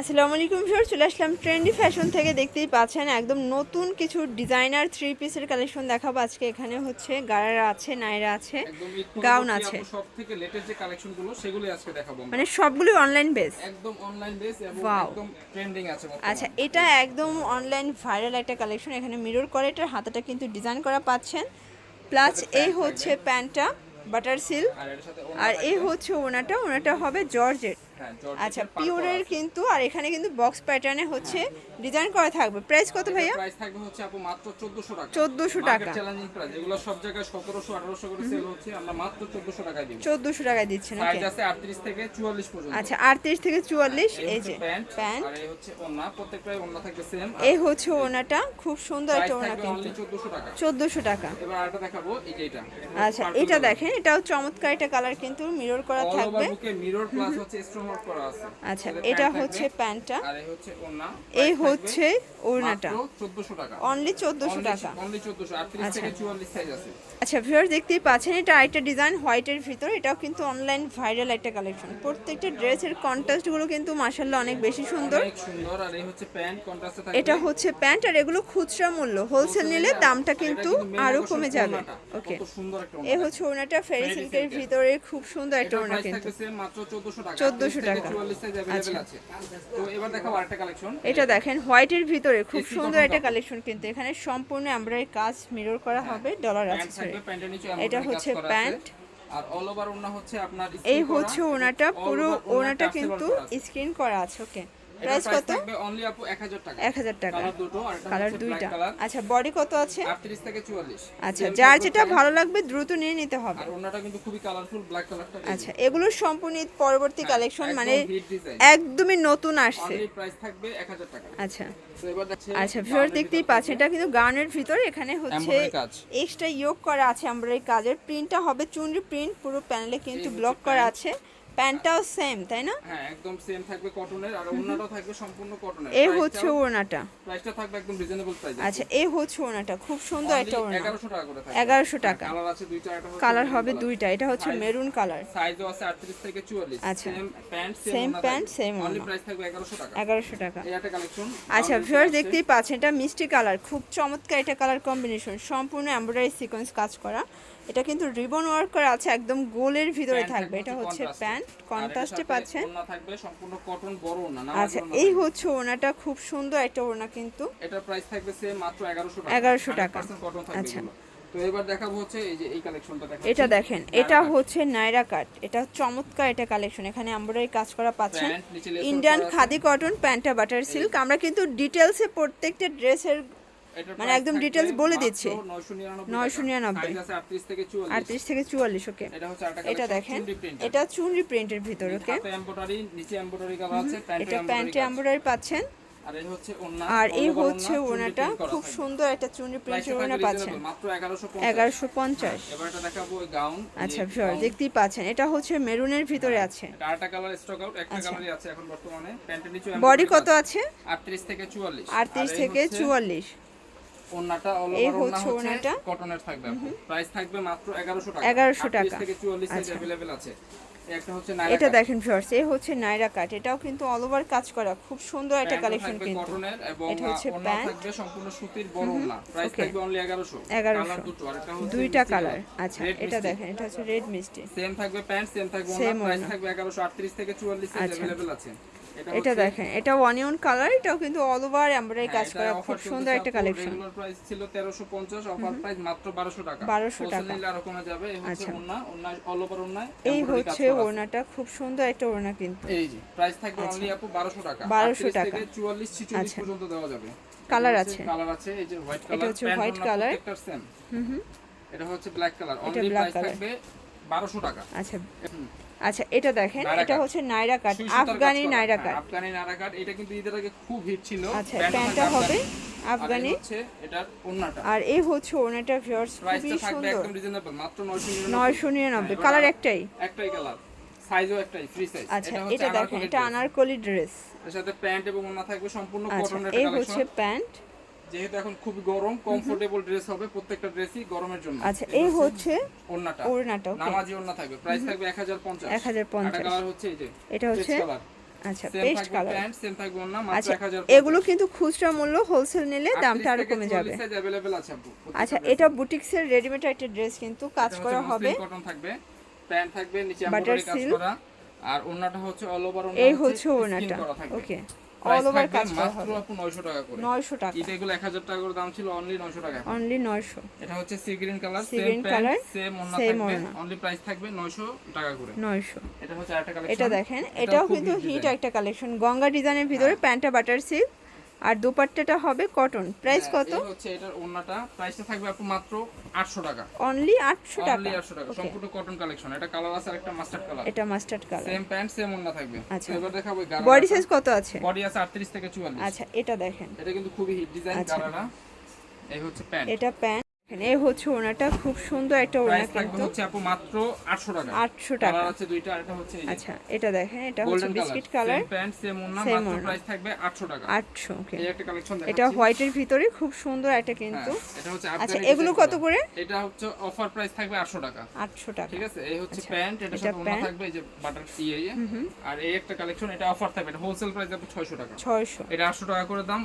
আসসালামু আলাইকুম ভিউয়ার চলে আসলাম ট্রেন্ডি ফ্যাশন থেকে। দেখতেই পাচ্ছেন একদম নতুন কিছু ডিজাইনার থ্রি পিসের কালেকশন দেখাবো। আজকে এখানে হচ্ছে গারারা আছে নাইরা আছে গাউন আছে। সব থেকে লেটেস্ট যে কালেকশনগুলো সেগুলোই আজকে দেখাবো মানে সবগুলো অনলাইন বেস একদম অনলাইন বেস এবং একদম ট্রেন্ডিং আছে আচ্ছা এটা একদম অনলাইন ভাইরাল একটা কালেকশন এখানে মিরর করে। এটার হাতাটা কিন্তু ডিজাইন করা পাচ্ছেন। প্লাস এই হচ্ছে প্যান্টটা বাটার সিল্ক আর এই হচ্ছে ওনাটা ওনাটা হবে জর্জেট আচ্ছা পাড় পিওরের কিন্তু আর এখানে কিন্তু বক্স প্যাটার্নে হচ্ছে ডিজাইন করা থাকবে। প্রাইস কত ভাইয়া? প্রাইস থাকবে হচ্ছে আপু মাত্র 1400 টাকা। 1400 টাকা। চ্যালেঞ্জিং প্রাইস এগুলো সব জায়গায় 1700 1800 করে সেল হচ্ছে আমরা মাত্র 1400 টাকায় দিব। চোদ্দোশো টাকায় দিচ্ছেন ওকে সাইজ আছে 38 থেকে 44 পর্যন্ত। আচ্ছা আটত্রিশ থেকে চুয়াল্লিশ এই যে প্যান্ট আর এই হচ্ছে ওন্না প্রত্যেকটাই ওন্না থাকবে সেম এই হচ্ছে ওনাটা খুব সুন্দর একটা ওনা কিন্তু। 1400 টাকা। চোদ্দোশো টাকা। এবার আরেকটা দেখাবো এই যে এটা। আচ্ছা এটা দেখেন এটাও চমৎকার একটা কালার কিন্তু মিরর করা থাকবে। মিরর প্লাস হচ্ছে স্টোন আচ্ছা এটা হচ্ছে প্যান্টটা। আর এই হচ্ছে এই হচ্ছে ওড়নাটা। 1400 টাকা। অনলি চোদ্দোশো টাকা। অনলি 1400 38 থেকে 44 সাইজ আছে। আচ্ছা ভিউয়ার দেখতেই পাচ্ছেন এটা আরেকটা ডিজাইন হোয়াইটের ভিতর। এটাও কিন্তু অনলাইন ভাইরাল একটা কালেকশন প্রত্যেকটা ড্রেসের কন্ট্রাস্টগুলো কিন্তু মাশাল্লাহ অনেক বেশি সুন্দর। অনেক সুন্দর আর এই হচ্ছে প্যান্ট কন্ট্রাস্টে থাকবে। এটা হচ্ছে প্যান্ট আর এগুলো খুচরা মূল্য। হোলসেল নিলে দামটা কিন্তু আরও কমে যাবে। ওকে কত সুন্দর একটা এই হচ্ছে ওনাটা ফেরি সিল্কের ভিতরে খুব সুন্দর একটা প্রাইস কিন্তু। থাকবে সেম মাত্র 1400 টাকা। 1400 চোদ্দশো টাকা। আচ্ছা। এটা দেখেন হোয়াইটের ভিতরে খুব সুন্দর একটা কালেকশন কিন্তু। এখানে সম্পূর্ণ আমরা কাজ মিরর করা হবে ডলার আছে এটা হচ্ছে প্যান্ট এই হচ্ছে ওনাটা পুরো ওনাটা কিন্তু স্ক্রিন করা আছে ওকে প্রাইস কত? অনলি আপু 1000 টাকা। এক হাজার টাকা। কালার দুটো আর কালার দুইটা। আচ্ছা বডি কত আছে? 38 থেকে 44 আচ্ছা যার যেটা ভালো লাগবে দ্রুত নিয়ে নিতে হবে। আর ওন্নাটা কিন্তু খুবই কালারফুল ব্ল্যাক কালারটা আচ্ছা এগুলো সম্পূর্ণ পরবর্তী কালেকশন মানে একদমই নতুন আসছে। অনলি প্রাইস থাকবে 1000 টাকা। আচ্ছা। আচ্ছা ভিউয়ার দেখতেই পাচ্ছেন এটা কিন্তু গাউনের ভিতর এখানে হচ্ছে এক্সট্রা ইয়োগ করা আছে এমব্রয়ডারি কাজের। প্রিন্টটা হবে চুনরি প্রিন্ট পুরো প্যানেলে কিন্তু ব্লক করা আছে। প্যান্টটাও সেম তাই না? হ্যাঁ একদম সেম থাকবে কটনের আর ওন্নাটাও থাকবে সম্পূর্ণ কটনের এই হচ্ছে ওড়নাটা। প্রাইসটা থাকবে একদম রিজনেবল প্রাইস আচ্ছা এই হচ্ছে ওড়নাটা খুব সুন্দর একটা ওড়না। 1100 টাকা করে থাকবে। 1100 টাকা। কালার আছে দুইটা একটা কালার হবে দুইটা এটা হচ্ছে মেরুন কালার সাইজও আছে 38 থেকে 44 আচ্ছা। Same pant same same only ওড়না। প্রাইস থাকবে 1100 টাকা। এগারোশো টাকা। এই একটা কালেকশন আচ্ছা ভিউয়ার দেখতেই পাচ্ছেন এটা মিষ্টি কালার খুব চমৎকার এটা কালার কম্বিনেশন সম্পূর্ণ এমব্রয়ডারি সিকোয়েন্স কাজ করা। এটা কিন্তু রিবন ওয়ার্ক করা আছে একদম গোলের ভিতরে থাকবে। এটা হচ্ছে প্যান্ট কন্ট্রাস্টে পাচ্ছেন। থাকবে সম্পূর্ণ কটন বড় আচ্ছা এই হচ্ছে ওনাটা খুব সুন্দর একটা ওনা কিন্তু। এটার প্রাইস থাকবে সেম মাত্র 1100 টাকা। 1100 টাকা। কটন থাকবে আচ্ছা। তো এবার দেখাবো হচ্ছে এই যে এই কালেকশনটা দেখাচ্ছি। এটা দেখেন এটা হচ্ছে নাইরা কাট এটা চমৎকার এটা কালেকশন এখানে এমব্রয়ডারি কাজ করা পাচ্ছেন। প্যান্ট ইন্ডিয়ান খাদি কটন প্যান্টটা বাটার সিল্ক আমরা কিন্তু ডিটেলসে প্রত্যেকটা ড্রেসের মানে একদম details বলে দিচ্ছি। 999 999 38 থেকে 44 আটত্রিশ থেকে চুয়াল্লিশ ওকে এটা দেখেন এটা চুনরি প্রিন্টের ভিতর ওকে এটা প্যান্টে এমব্রয়ডারি পাচ্ছেন। আর এই হচ্ছে ওনাটা খুব সুন্দর একটা চুনরি প্রিন্টের ওনা পাচ্ছেন। মাত্র 1150 এগারোশো পঞ্চাশ। গাউন আচ্ছা ভিউয়ার দেখতেই পাচ্ছেন এটা হচ্ছে মেরুনের ভিতরে আছে। এটা কালার স্টক আউট একটা আচ্ছা। আছে এখন বর্তমানে। প্যান্টের নিচে বডি কত আছে? 38 থেকে 44 আটত্রিশ থেকে চুয়াল্লিশ। ওন্নাটা অল এই ওভার ওন্না হচ্ছে হচ্ছে ওড়নাটা। কটনের থাকবে প্রাইস থাকবে মাত্র 1100 টাকা 1100 38 টাকা। থেকে 44 সাইজ আচ্ছা। अवेलेबल আছে এই একটা হচ্ছে এটা নাইরা দেখেন ভিউয়ার্স এই হচ্ছে নাইরা কাট এটাও কিন্তু অল ওভার কাজ করা খুব সুন্দর একটা কালেকশন কিন্তু কটনের এবং এটা হচ্ছে ওন্না প্যান্ট। থাকবে সম্পূর্ণ সুতির বড় ওন্না প্রাইস Okay. থাকবে অনলি 1100 1100 কালার দুটো আর একটা হচ্ছে দুইটা মিষ্টি কালার কালার। আচ্ছা Red এটা মিষ্টি। দেখেন এটা হচ্ছে রেড মিষ্টি সেম থাকবে প্যান্ট সেম থাকবে Same ওন্না প্রাইস ওড়না। থাকবে 1138 থেকে 44 সাইজ আচ্ছা। अवेलेबल আছে এটা দেখেন এটা অনিয়ন কালার এটাও কিন্তু অল ওভার এমব্রয়ডারি কাজ করা খুব সুন্দর একটা কালেকশন রেগুলার প্রাইস ছিল 1350 অফার প্রাইস মাত্র 1200 টাকা 1200 টাকা। নিলে আরও কমে যাবে এই হচ্ছে আচ্ছা। ওন্না ওন্না অল ওভার ওন্না এই হচ্ছে। ওড়নাটা খুব সুন্দর একটা ওড়না কিন্তু এই যে প্রাইস থাকবে অনলি আপু 1200 টাকা 1200 টাকা। থেকে 44 46 আচ্ছা। পর্যন্ত দেওয়া যাবে কালার আছে কালার আছে এই যে হোয়াইট কালার এটা কালার হচ্ছে white color। প্রত্যেকটার সেম এটা হচ্ছে ব্ল্যাক কালার অনলি প্রাইস থাকবে 1200 টাকা আচ্ছা হুম। আচ্ছা এটা দেখেন এটা হচ্ছে নাইরা কাট কাজ আফগানি নাইরা হ্যাঁ, কাট আফগানি নায়রা কাট এটা কিন্তু ঈদের আগে খুব হিট ছিল। আচ্ছা প্যান্টটা হবে আফগানি। আফগানি আর এই হচ্ছে এটার ওন্নাটা আর এই হচ্ছে ওড়নাটা ভিউয়ার্স খুবই থাকবে সুন্দর। একদম রিজনেবল মাত্র 999 নয়শো নিরানব্বই। হ্যাঁ, কালার একটাই। একটাই কালার সাইজও একটাই ফ্রি সাইজ আচ্ছা এটা দেখেন এটা আনারকলি ড্রেস এর সাথে প্যান্ট এবং ওন্না থাকবে সম্পূর্ণ আচ্ছা কটনের এই হচ্ছে প্যান্ট। যেহেতু এখন খুব গরম কমফোর্টেবল ড্রেস হবে প্রত্যেকটা ড্রেসই গরমের জন্য আচ্ছা এই হচ্ছে ওন্নাটা ওড়নাটা ওকে নামাজি ওন্না থাকবে প্রাইস থাকবে 1050 1050 একটা কালার হচ্ছে এই যে এটা হচ্ছে কালার আচ্ছা সেম পেস্ট থাকবে কালার প্যান্ট সেম থাকবে ওন্না মাত্র আচ্ছা 1000 এগুলো কিন্তু খুচরা মূল্য হোলসেল নিলে দামটা আরো কমে যাবে সাইজ अवेलेबल আছে আপু আচ্ছা এটা বুটিক্সের রেডিমেড একটা ড্রেস কিন্তু কাজ করা হবে কটন থাকবে প্যান্ট থাকবে নিচে Butter এমব্রয়ডারি কাজ silk। করা আর ওন্নাটা হচ্ছে অল ওভার ওন্না এই হচ্ছে ওনাটা ওকে অল ওভার কাজ করা হবে। আপু 900 টাকা করে। নয়শো টাকা। এটা এগুলো 1000 টাকা করে দাম ছিল অনলি 900 টাকা। অনলি নয়শো। এটা হচ্ছে sea green colour same green same ওন্না থাকবে। অনলি প্রাইস থাকবে 900 টাকা করে। এটা হচ্ছে আরেকটা কালেকশন এটা দেখেন এটাও কিন্তু হিট একটা কালেকশন গঙ্গা ডিজাইনের ভিতরে প্যান্টটা বাটার সিল্ক আর দুপাট্টাটা হবে কটন প্রাইস কত? হ্যাঁ, হচ্ছে এটার ওন্নাটা প্রাইসটা থাকবে আপু মাত্র 800 টাকা। অনলি আটশো টাকা? অনলি 800 টাকা সম্পূর্ণ কটন কালেকশন এটা কালার আছে আর একটা মাস্টার্ড কালার এটা mustard colour same pant same ওন্না থাকবে। আচ্ছা। এবার দেখাবো বডি সাইজ কত আছে? বডি আছে 38 থেকে 44 আচ্ছা এটা দেখেন। এটা কিন্তু খুবই হিট ডিজাইন। গারারা এই হচ্ছে প্যান্ট এটা প্যান্ট এই হচ্ছে ওনাটা খুব সুন্দর একটা ওনা কিন্তু। হচ্ছে আপু মাত্র 800 টাকা। আটশো টাকা। কালার আছে দুইটা আর এটা হচ্ছে এই আচ্ছা এটা দেখেন এটা হচ্ছে biscuit colour pant same Same মাত্র প্রাইস থাকবে 800 টাকা। আটশো ওকে এই একটা কালেকশন এটা দেখাচ্ছি হোয়াইটের ভিতরে খুব সুন্দর একটা কিন্তু। হ্যাঁ, এটা হচ্ছে আচ্ছা এগুলো কত করে। এটা হচ্ছে অফার প্রাইস থাকবে 800 টাকা। আটশো টাকা। ঠিক আছে? এই হচ্ছে আচ্ছা, প্যান্ট এটা এটা সাথে প্যান্ট। থাকবে এই যে বাটার ইয়ে ইয়ে। আর এই একটা কালেকশন এটা অফার থাকবে এটা হোলসেল প্রাইস আপু 600 টাকা। ছয়শো। এটা 800 টাকা করে দাম।